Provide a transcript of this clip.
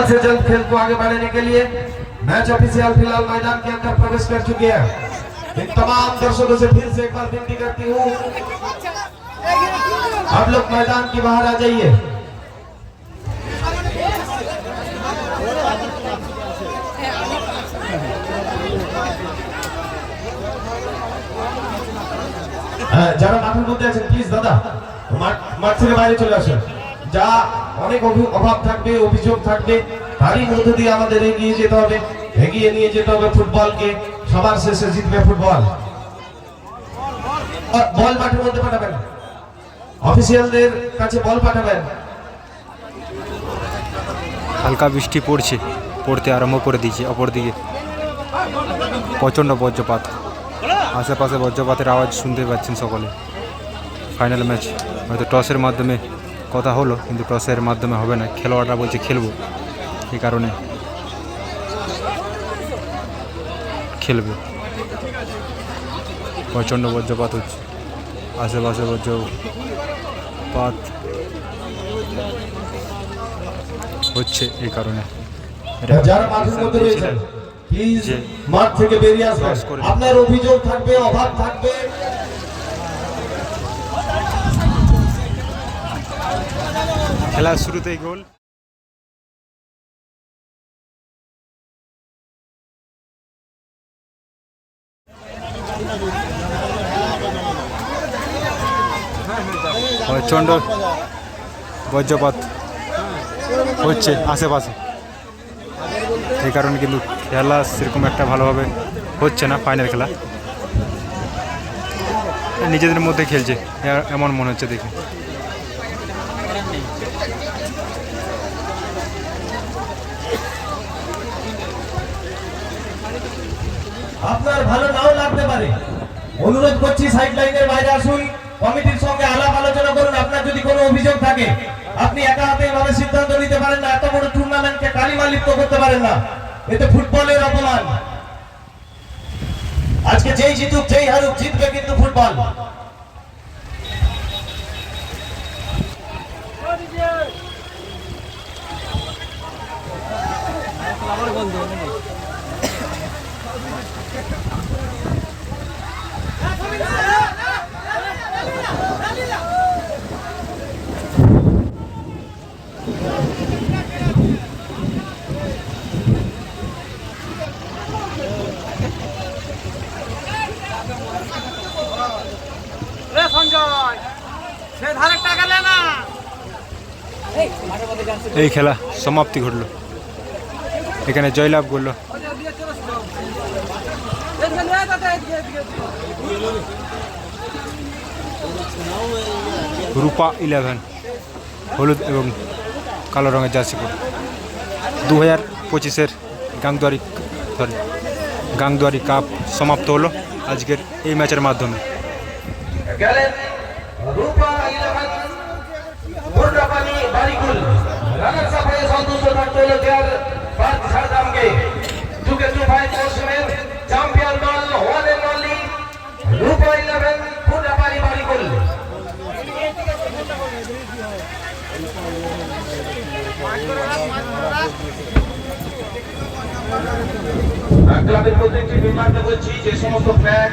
से जल्द खेल को आगे बढ़ाने के लिए मैच ऑफिशियल फिलहाल मैदान के अंदर प्रवेश कर चुके हैं इन तमाम दर्शकों से फिर से एक बार विनती करती हूँ आप लोग मैदान के बाहर आ जाइए হ্যাঁ, যারা মাঠের মধ্যে আছেন প্লিজ দাদা মাঠ মাঠ থেকে বাইরে চলে আসেন যা অনেক অভাব থাকবে, অভিযোগ থাকবে। তারই মধ্যে দিয়ে আমাদের এগিয়ে যেতে হবে এগিয়ে নিয়ে যেতে হবে ফুটবলকে। সবার শেষে জিতবে ফুটবল। বল মাঠের মধ্যে পাঠাবেন। অফিসিয়ালদের কাছে বল পাঠাবেন। হালকা বৃষ্টি পড়ছে, পড়তে আরম্ভ করে দিয়েছে, অপরদিকে। প্রচণ্ড বজ্রপাত। আশেপাশে বজ্রপাতের আওয়াজ শুনতে পাচ্ছেন সকলে। ফাইনাল ম্যাচ হয়তো টসের মাধ্যমে কথা হলো কিন্তু টসের মাধ্যমে হবে না। খেলোয়াড়রা বলছে খেলব। এই কারণে খেলবে। প্রচণ্ড বজ্রপাত হচ্ছে। আশেপাশে বজ্রপাত হচ্ছে এই কারণে। মাঠ থেকে বেরিয়ে আসবেন। আপনার অভিযোগ থাকবে অভাব থাকবে। খেলার শুরুতেই গোল। প্রচণ্ড বজ্রপাত হচ্ছে আশেপাশে। এই কারণে কিন্তু খেলা সেরকম একটা ভালোভাবে হচ্ছে না ফাইনাল খেলা। নিজেদের মধ্যে খেলছে এমন মনে হচ্ছে দেখে। আপনার ভালো নাও লাগতে পারে। অনুরোধ করছি সাইড লাইনের বাইরে আসুন। কমিটির সঙ্গে আলাপ আলোচনা করুন। আপনার যদি কোনো অভিযোগ থাকে, আপনি একা হাতে এভাবে সিদ্ধান্ত নিতে পারেন না। এত বড় টুর্নামেন্টকে কালিমা লিপ্ত করতে পারেন না। এতে ফুটবলের অপমান। আজকে যেই জিতুক, যেই হারুক, জিতবে কিন্তু ফুটবল। এই খেলা সমাপ্তি ঘটলো। এখানে জয়লাভ করল। রূপা ইলেভেন হলুদ এবং কালো রঙের জার্সি পরে। দু হাজার পঁচিশের গাংদুয়ারি সরি গাংদুয়ারি কাপ সমাপ্ত হলো আজকের এই ম্যাচের মাধ্যমে। মুর্রাপানি বারিকুল রানার সাফায়ে সন্তুষ্ট থাকতে হলো দেয়ার পাঁচ ঝাড়গ্রামকে যুগে টু ফাইভ মৌসুমের চ্যাম্পিয়ন দল one and only eleven Murrapani Barikul ক্লাবের প্রত্যেকটি মেম্বারকে বলছি যে সমস্ত ফ্ল্যাগ